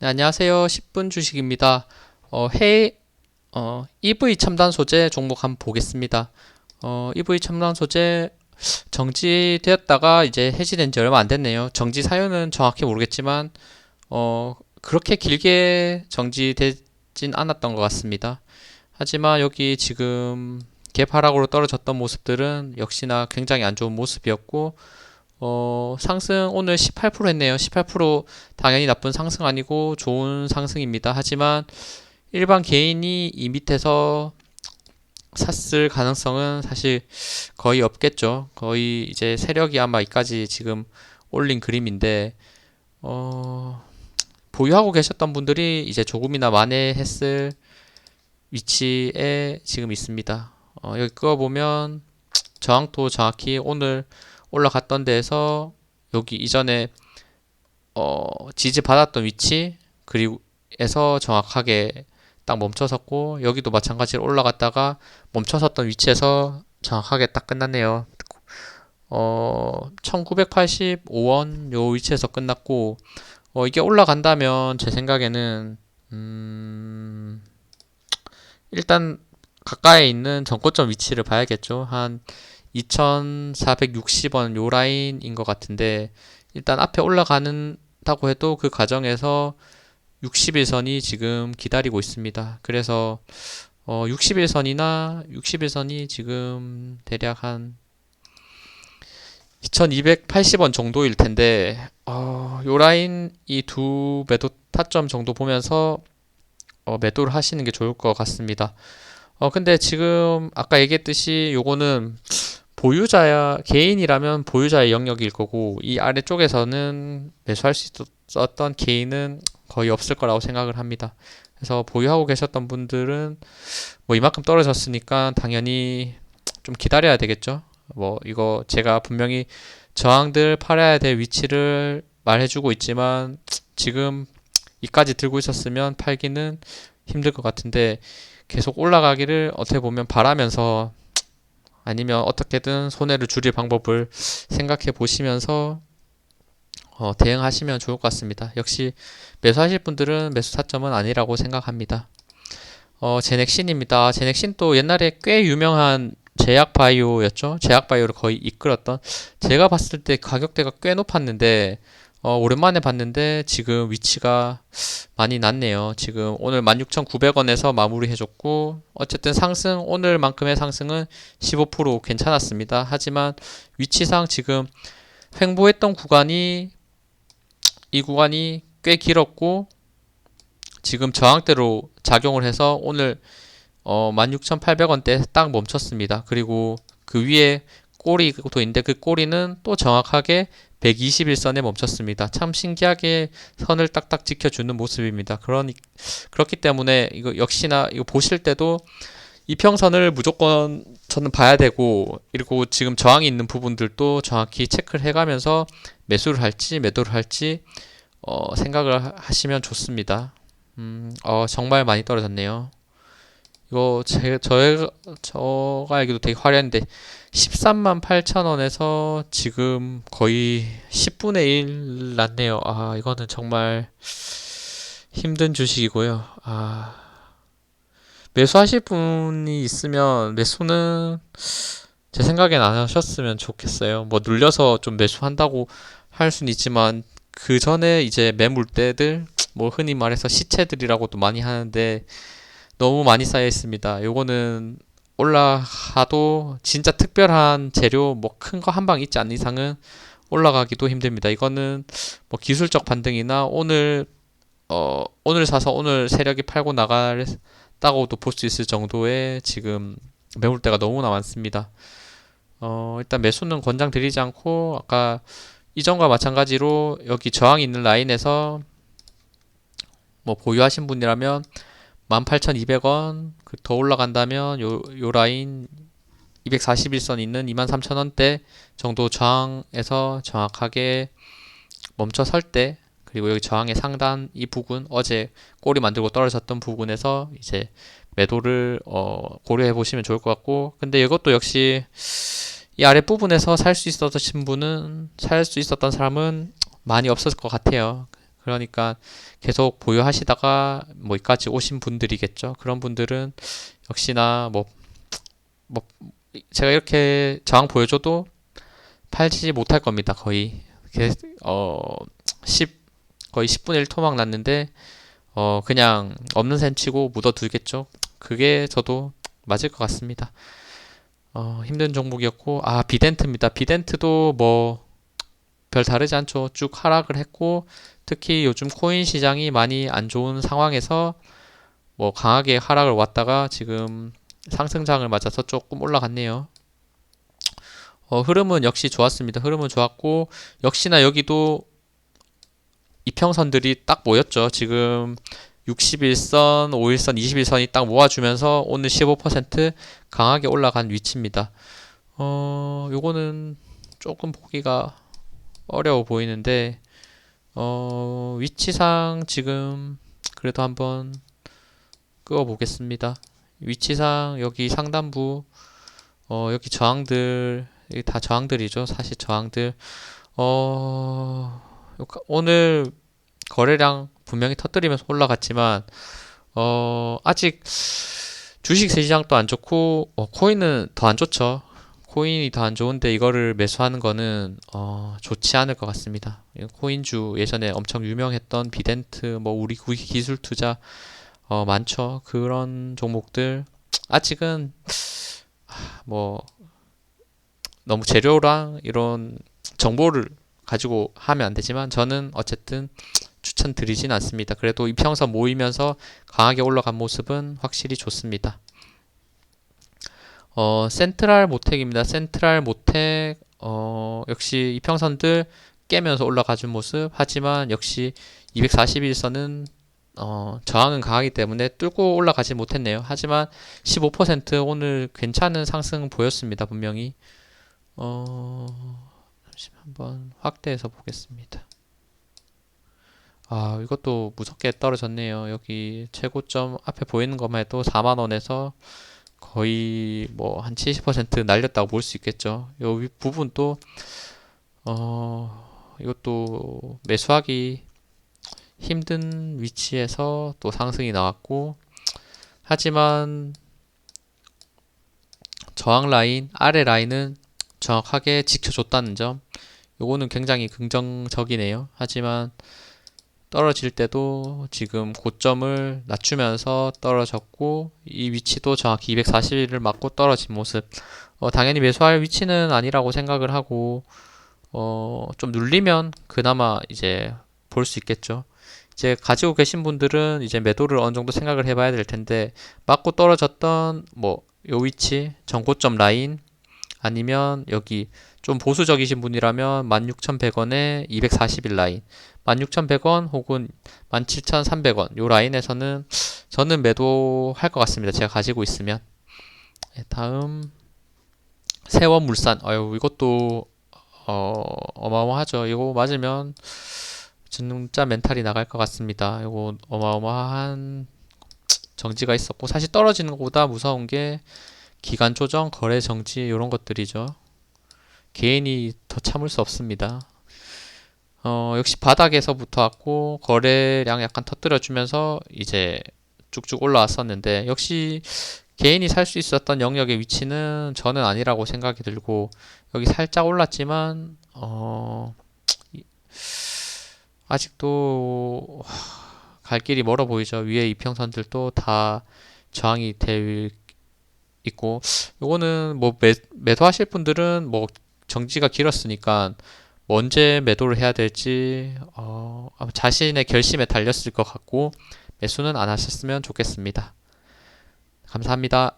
네, 안녕하세요. 10분 주식입니다. 어, 해, 어, EV 첨단 소재 종목 한번 보겠습니다. 어, EV 첨단 소재 정지되었다가 이제 해지된 지 얼마 안 됐네요. 정지 사유는 정확히 모르겠지만, 어, 그렇게 길게 정지되진 않았던 것 같습니다. 하지만 여기 지금 개파락으로 떨어졌던 모습들은 역시나 굉장히 안 좋은 모습이었고, 어, 상승 오늘 18% 했네요. 18% 당연히 나쁜 상승 아니고 좋은 상승입니다. 하지만 일반 개인이 이 밑에서 샀을 가능성은 사실 거의 없겠죠. 거의 이제 세력이 아마 이까지 지금 올린 그림인데, 어, 보유하고 계셨던 분들이 이제 조금이나 만회했을 위치에 지금 있습니다. 어, 여기 끄어 보면 저항도 정확히 오늘 올라갔던 데에서 여기 이전에 어, 지지 받았던 위치 그리고 에서 정확하게 딱 멈춰섰고 여기도 마찬가지로 올라갔다가 멈춰섰던 위치에서 정확하게 딱 끝났네요. 어, 1985원 요 위치에서 끝났고 어, 이게 올라간다면 제 생각에는 음, 일단 가까이 있는 전고점 위치를 봐야겠죠. 한 2460원 요 라인인 것 같은데 일단 앞에 올라가는다고 해도 그 과정에서 60일선이 지금 기다리고 있습니다. 그래서 어 60일선이나 60일선이 지금 대략 한 2280원 정도일 텐데 어, 요 라인 이 두 매도 타점 정도 보면서 어, 매도를 하시는 게 좋을 것 같습니다. 어 근데 지금 아까 얘기했듯이 요거는 보유자야 개인이라면 보유자의 영역일 거고 이 아래쪽에서는 매수할 수 있었던 개인은 거의 없을 거라고 생각을 합니다. 그래서 보유하고 계셨던 분들은 뭐 이만큼 떨어졌으니까 당연히 좀 기다려야 되겠죠. 뭐 이거 제가 분명히 저항들 팔아야 될 위치를 말해주고 있지만 지금 이까지 들고 있었으면 팔기는 힘들 것 같은데 계속 올라가기를 어떻게 보면 바라면서 아니면 어떻게든 손해를 줄일 방법을 생각해 보시면서 어, 대응하시면 좋을 것 같습니다. 역시 매수하실 분들은 매수 타점은 아니라고 생각합니다. 어, 제넥신입니다. 제넥신도 옛날에 꽤 유명한 제약 바이오였죠. 제약 바이오를 거의 이끌었던 제가 봤을 때 가격대가 꽤 높았는데 어, 오랜만에 봤는데 지금 위치가 많이 낮네요. 지금 오늘 16,900원에서 마무리해줬고 어쨌든 상승 오늘만큼의 상승은 15% 괜찮았습니다. 하지만 위치상 지금 횡보했던 구간이 이 구간이 꽤 길었고 지금 저항대로 작용을 해서 오늘 어 16,800원대 딱 멈췄습니다. 그리고 그 위에 꼬리도 있는데 그 꼬리는 또 정확하게 121선에 멈췄습니다. 참 신기하게 선을 딱딱 지켜주는 모습입니다. 그러니 그렇기 때문에 이거 역시나 이거 보실 때도 이평선을 무조건 저는 봐야 되고 그리고 지금 저항이 있는 부분들도 정확히 체크를 해가면서 매수를 할지 매도를 할지 어, 생각을 하시면 좋습니다. 음, 어, 정말 많이 떨어졌네요. 이거 제 저가 저가 알기도 되게 화려한데 13만 8천 원에서 지금 거의 10분의 1 났네요. 아, 이거는 정말 힘든 주식이고요. 아, 매수하실 분이 있으면 매수는 제 생각엔 안 하셨으면 좋겠어요. 뭐 눌려서 좀 매수한다고 할 수는 있지만 그 전에 이제 매물대들 뭐 흔히 말해서 시체들이라고도 많이 하는데 너무 많이 쌓여 있습니다. 요거는 올라가도 진짜 특별한 재료 뭐 큰 거 한 방 있지 않는 이상은 올라가기도 힘듭니다. 이거는 뭐 기술적 반등이나 오늘 어 오늘 사서 오늘 세력이 팔고 나갔다고도 볼 수 있을 정도의 지금 매물대가 너무나 많습니다. 어 일단 매수는 권장드리지 않고 아까 이전과 마찬가지로 여기 저항이 있는 라인에서 뭐 보유하신 분이라면 18,200원 그 더 올라간다면 요, 요 라인 241선 있는 23,000원대 정도 저항에서 정확하게 멈춰 설 때 그리고 여기 저항의 상단 이 부분 어제 꼬리 만들고 떨어졌던 부분에서 이제 매도를 어 고려해 보시면 좋을 것 같고 근데 이것도 역시 이 아래 부분에서 살 수 있었던 분은 살 수 있었던 사람은 많이 없었을 것 같아요. 그러니까 계속 보유하시다가 뭐 여기까지 오신 분들이겠죠. 그런 분들은 역시나 뭐, 뭐, 제가 이렇게 저항 보여줘도 팔지 못할 겁니다. 거의. 어, 10, 거의 10분의 1 토막 났는데, 어, 그냥 없는 셈 치고 묻어두겠죠. 그게 저도 맞을 것 같습니다. 어, 힘든 종목이었고, 아, 비덴트입니다. 비덴트도 뭐, 별 다르지 않죠. 쭉 하락을 했고, 특히 요즘 코인 시장이 많이 안 좋은 상황에서 뭐 강하게 하락을 왔다가 지금 상승장을 맞아서 조금 올라갔네요. 어, 흐름은 역시 좋았습니다. 흐름은 좋았고, 역시나 여기도 이평선들이 딱 모였죠. 지금 61선, 5일선, 21선이 딱 모아주면서 오늘 15% 강하게 올라간 위치입니다. 어, 요거는 조금 보기가 어려워 보이는데, 어, 위치상 지금 그래도 한번 끄어 보겠습니다. 위치상 여기 상단부, 어, 여기 저항들, 다 저항들이죠. 사실 저항들. 어, 오늘 거래량 분명히 터뜨리면서 올라갔지만, 어, 아직 주식 시장도 안 좋고, 어, 코인은 더 안 좋죠. 코인이 더안 좋은데 이거를 매수하는 거는 어, 좋지 않을 것 같습니다. 코인주 예전에 엄청 유명했던 비덴트, 뭐 우리 기술 투자 어, 많죠. 그런 종목들 아직은 뭐 너무 재료랑 이런 정보를 가지고 하면 안 되지만 저는 어쨌든 추천드리진 않습니다. 그래도 이평선 모이면서 강하게 올라간 모습은 확실히 좋습니다. 어, 센트랄 모텍입니다. 센트랄 모텍, 어, 역시 이평선들 깨면서 올라가준 모습. 하지만 역시 241선은 어, 저항은 강하기 때문에 뚫고 올라가지 못했네요. 하지만 15% 오늘 괜찮은 상승 보였습니다. 분명히. 어, 한번 확대해서 보겠습니다. 아, 이것도 무섭게 떨어졌네요. 여기 최고점 앞에 보이는 것만 해도 4만원에서 거의 뭐 한 70% 날렸다고 볼 수 있겠죠. 이 부분도 어 이것도 매수하기 힘든 위치에서 또 상승이 나왔고 하지만 저항 라인 아래 라인은 정확하게 지켜줬다는 점 요거는 굉장히 긍정적이네요. 하지만 떨어질 때도 지금 고점을 낮추면서 떨어졌고 이 위치도 정확히 241을 맞고 떨어진 모습. 어, 당연히 매수할 위치는 아니라고 생각을 하고 어, 좀 눌리면 그나마 이제 볼 수 있겠죠. 이제 가지고 계신 분들은 이제 매도를 어느 정도 생각을 해봐야 될 텐데 맞고 떨어졌던 뭐 요 위치 전고점 라인 아니면 여기 좀 보수적이신 분이라면 16,100원에 241 라인 16,100원 혹은 17,300원 요 라인에서는 저는 매도할 것 같습니다. 제가 가지고 있으면 네, 다음 세원 물산 아유 이것도 어, 어마어마하죠. 이거 맞으면 진짜 멘탈이 나갈 것 같습니다. 이거 어마어마한 정지가 있었고 사실 떨어지는 것보다 무서운 게 기간 조정, 거래 정지 이런 것들이죠. 개인이 더 참을 수 없습니다. 어, 역시 바닥에서부터 왔고 거래량 약간 터뜨려 주면서 이제 쭉쭉 올라왔었는데 역시 개인이 살 수 있었던 영역의 위치는 저는 아니라고 생각이 들고 여기 살짝 올랐지만 어, 아직도 갈 길이 멀어 보이죠. 위에 이평선들도 다 저항이 될 있고 요거는 뭐 매, 매도하실 분들은 뭐 정지가 길었으니까 언제 매도를 해야 될지 어, 자신의 결심에 달렸을 것 같고 매수는 안 하셨으면 좋겠습니다. 감사합니다.